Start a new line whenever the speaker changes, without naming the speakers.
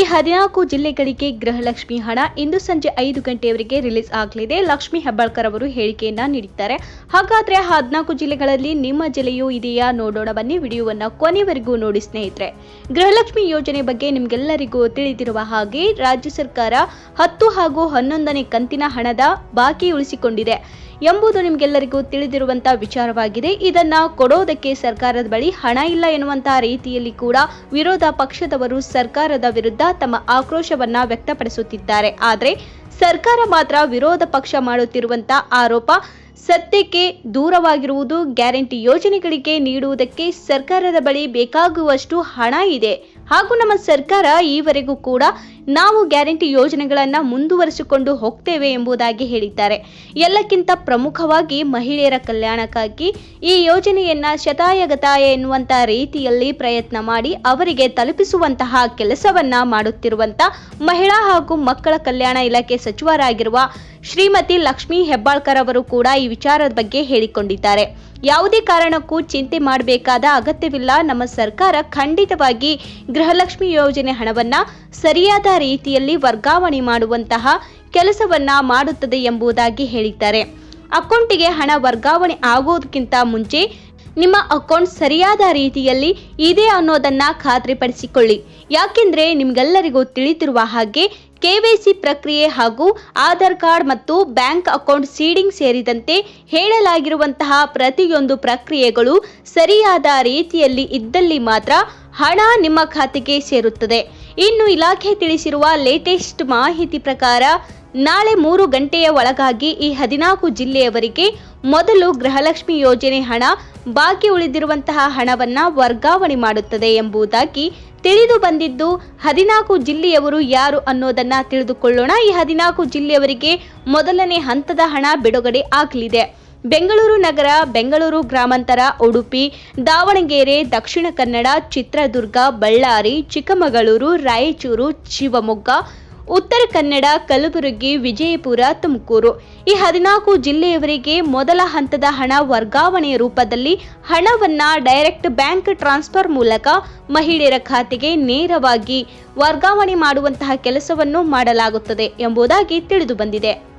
ಈ ಹದಿನಾಲ್ಕು ಜಿಲ್ಲೆಗಳಿಗೆ ಗೃಹಲಕ್ಷ್ಮಿ ಹಣ ಇಂದು ಸಂಜೆ ಐದು ಗಂಟೆಯವರೆಗೆ ರಿಲೀಸ್ ಆಗಲಿದೆ. ಲಕ್ಷ್ಮಿ ಹೆಬ್ಬಾಳ್ಕರ್ ಅವರು ಹೇಳಿಕೆಯನ್ನ ನೀಡಿದ್ದಾರೆ. ಹಾಗಾದ್ರೆ ಹದಿನಾಲ್ಕು ಜಿಲ್ಲೆಗಳಲ್ಲಿ ನಿಮ್ಮ ಜಿಲ್ಲೆಯೂ ಇದೆಯಾ? ನೋಡೋಣ ಬನ್ನಿ ವಿಡಿಯೋವನ್ನ ಕೊನೆವರೆಗೂ ನೋಡಿ ಸ್ನೇಹಿತರೆ. ಗೃಹಲಕ್ಷ್ಮಿ ಯೋಜನೆ ಬಗ್ಗೆ ನಿಮ್ಗೆಲ್ಲರಿಗೂ ತಿಳಿದಿರುವ ಹಾಗೆ ರಾಜ್ಯ ಸರ್ಕಾರ ಹತ್ತು ಹಾಗೂ ಹನ್ನೊಂದನೇ ಕಂತಿನ ಹಣದ ಬಾಕಿ ಉಳಿಸಿಕೊಂಡಿದೆ ಎಂಬುದು ನಿಮಗೆಲ್ಲರಿಗೂ ತಿಳಿದಿರುವಂತಹ ವಿಚಾರವಾಗಿದೆ. ಇದನ್ನ ಕೊಡೋದಕ್ಕೆ ಸರ್ಕಾರದ ಬಳಿ ಹಣ ಇಲ್ಲ ಎನ್ನುವಂತಹ ರೀತಿಯಲ್ಲಿ ಕೂಡ ವಿರೋಧ ಪಕ್ಷದವರು ಸರ್ಕಾರದ ವಿರುದ್ಧ ತಮ್ಮ ಆಕ್ರೋಶವನ್ನ ವ್ಯಕ್ತಪಡಿಸುತ್ತಿದ್ದಾರೆ. ಆದರೆ ಸರ್ಕಾರ ಮಾತ್ರ ವಿರೋಧ ಪಕ್ಷ ಮಾಡುತ್ತಿರುವಂತಹ ಆರೋಪ ಸತ್ಯಕ್ಕೆ ದೂರವಾಗಿರುವುದು ಗ್ಯಾರಂಟಿ ಯೋಜನೆಗಳಿಗೆ ನೀಡುವುದಕ್ಕೆ ಸರ್ಕಾರದ ಬಳಿ ಬೇಕಾಗುವಷ್ಟು ಹಣ ಇದೆ. ಹಾಗೂ ನಮ್ಮ ಸರ್ಕಾರ ಈವರೆಗೂ ಕೂಡ ನಾವು ಗ್ಯಾರಂಟಿ ಯೋಜನೆಗಳನ್ನು ಮುಂದುವರಿಸಿಕೊಂಡು ಹೋಗ್ತೇವೆ ಎಂಬುದಾಗಿ ಹೇಳಿದ್ದಾರೆ. ಎಲ್ಲಕ್ಕಿಂತ ಪ್ರಮುಖವಾಗಿ ಮಹಿಳೆಯರ ಕಲ್ಯಾಣಕ್ಕಾಗಿ ಈ ಯೋಜನೆಯನ್ನ ಶತಾಯಗತಾಯ ಎನ್ನುವಂತ ರೀತಿಯಲ್ಲಿ ಪ್ರಯತ್ನ ಮಾಡಿ ಅವರಿಗೆ ತಲುಪಿಸುವಂತಹ ಕೆಲಸವನ್ನ ಮಾಡುತ್ತಿರುವಂತ ಮಹಿಳಾ ಹಾಗೂ ಮಕ್ಕಳ ಕಲ್ಯಾಣ ಇಲಾಖೆ ಸಚಿವರಾಗಿರುವ ಶ್ರೀಮತಿ ಲಕ್ಷ್ಮೀ ಹೆಬ್ಬಾಳ್ಕರ್ ಅವರು ಕೂಡ ಈ ವಿಚಾರದ ಬಗ್ಗೆ ಹೇಳಿಕೊಂಡಿದ್ದಾರೆ. ಯಾವುದೇ ಕಾರಣಕ್ಕೂ ಚಿಂತೆ ಮಾಡಬೇಕಾದ ಅಗತ್ಯವಿಲ್ಲ. ನಮ್ಮ ಸರ್ಕಾರ ಖಂಡಿತವಾಗಿ ಗೃಹಲಕ್ಷ್ಮಿ ಯೋಜನೆ ಹಣವನ್ನ ಸರಿಯಾದ ರೀತಿಯಲ್ಲಿ ವರ್ಗಾವಣೆ ಮಾಡುವಂತಹ ಕೆಲಸವನ್ನ ಮಾಡುತ್ತದೆ ಎಂಬುದಾಗಿ ಹೇಳಿದ್ದಾರೆ. ಅಕೌಂಟಿಗೆ ಹಣ ವರ್ಗಾವಣೆ ಆಗೋದಕ್ಕಿಂತ ಮುಂಚೆ ನಿಮ್ಮ ಅಕೌಂಟ್ ಸರಿಯಾದ ರೀತಿಯಲ್ಲಿ ಇದೆ ಅನ್ನೋದನ್ನ ಖಾತ್ರಿಪಡಿಸಿಕೊಳ್ಳಿ. ಯಾಕೆಂದ್ರೆ ನಿಮ್ಗೆಲ್ಲರಿಗೂ ತಿಳಿದಿರುವ ಹಾಗೆ ಕೆವೈಸಿ ಪ್ರಕ್ರಿಯೆ ಹಾಗೂ ಆಧಾರ್ ಕಾರ್ಡ್ ಮತ್ತು ಬ್ಯಾಂಕ್ ಅಕೌಂಟ್ ಸೀಡಿಂಗ್ ಸೇರಿದಂತೆ ಹೇಳಲಾಗಿರುವಂತಹ ಪ್ರತಿಯೊಂದು ಪ್ರಕ್ರಿಯೆಗಳು ಸರಿಯಾದ ರೀತಿಯಲ್ಲಿ ಇದ್ದಲ್ಲಿ ಮಾತ್ರ ಹಣ ನಿಮ್ಮ ಖಾತೆಗೆ ಸೇರುತ್ತದೆ. ಇನ್ನು ಇಲಾಖೆ ತಿಳಿಸಿರುವ ಲೇಟೆಸ್ಟ್ ಮಾಹಿತಿ ಪ್ರಕಾರ ನಾಳೆ ಮೂರು ಗಂಟೆಯ ಒಳಗಾಗಿ ಈ ಹದಿನಾಲ್ಕು ಜಿಲ್ಲೆಯವರಿಗೆ ಮೊದಲು ಗೃಹಲಕ್ಷ್ಮಿ ಯೋಜನೆ ಹಣ, ಬಾಕಿ ಉಳಿದಿರುವಂತಹ ಹಣವನ್ನು ವರ್ಗಾವಣೆ ಮಾಡುತ್ತದೆ ಎಂಬುದಾಗಿ ತಿಳಿದು ಬಂದಿದ್ದು, ಹದಿನಾಲ್ಕು ಜಿಲ್ಲೆಯವರು ಯಾರು ಅನ್ನೋದನ್ನ ತಿಳಿದುಕೊಳ್ಳೋಣ. ಈ ಹದಿನಾಲ್ಕು ಜಿಲ್ಲೆಯವರಿಗೆ ಮೊದಲನೇ ಹಂತದ ಹಣ ಬಿಡುಗಡೆ ಆಗಲಿದೆ. ಬೆಂಗಳೂರು ನಗರ, ಬೆಂಗಳೂರು ಗ್ರಾಮಾಂತರ, ಉಡುಪಿ, ದಾವಣಗೆರೆ, ದಕ್ಷಿಣ ಕನ್ನಡ, ಚಿತ್ರದುರ್ಗ, ಬಳ್ಳಾರಿ, ಚಿಕ್ಕಮಗಳೂರು, ರಾಯಚೂರು, ಶಿವಮೊಗ್ಗ, ಉತ್ತರ ಕನ್ನಡ, ಕಲಬುರಗಿ, ವಿಜಯಪುರ, ತುಮಕೂರು. ಈ ಹದಿನಾಲ್ಕು ಜಿಲ್ಲೆಯವರಿಗೆ ಮೊದಲ ಹಂತದ ಹಣ ವರ್ಗಾವಣೆಯ ರೂಪದಲ್ಲಿ ಹಣವನ್ನ ಡೈರೆಕ್ಟ್ ಬ್ಯಾಂಕ್ ಟ್ರಾನ್ಸ್ಫರ್ ಮೂಲಕ ಮಹಿಳೆಯರ ಖಾತೆಗೆ ನೇರವಾಗಿ ವರ್ಗಾವಣೆ ಮಾಡುವಂತಹ ಕೆಲಸವನ್ನು ಮಾಡಲಾಗುತ್ತದೆ ಎಂಬುದಾಗಿ ತಿಳಿದು ಬಂದಿದೆ.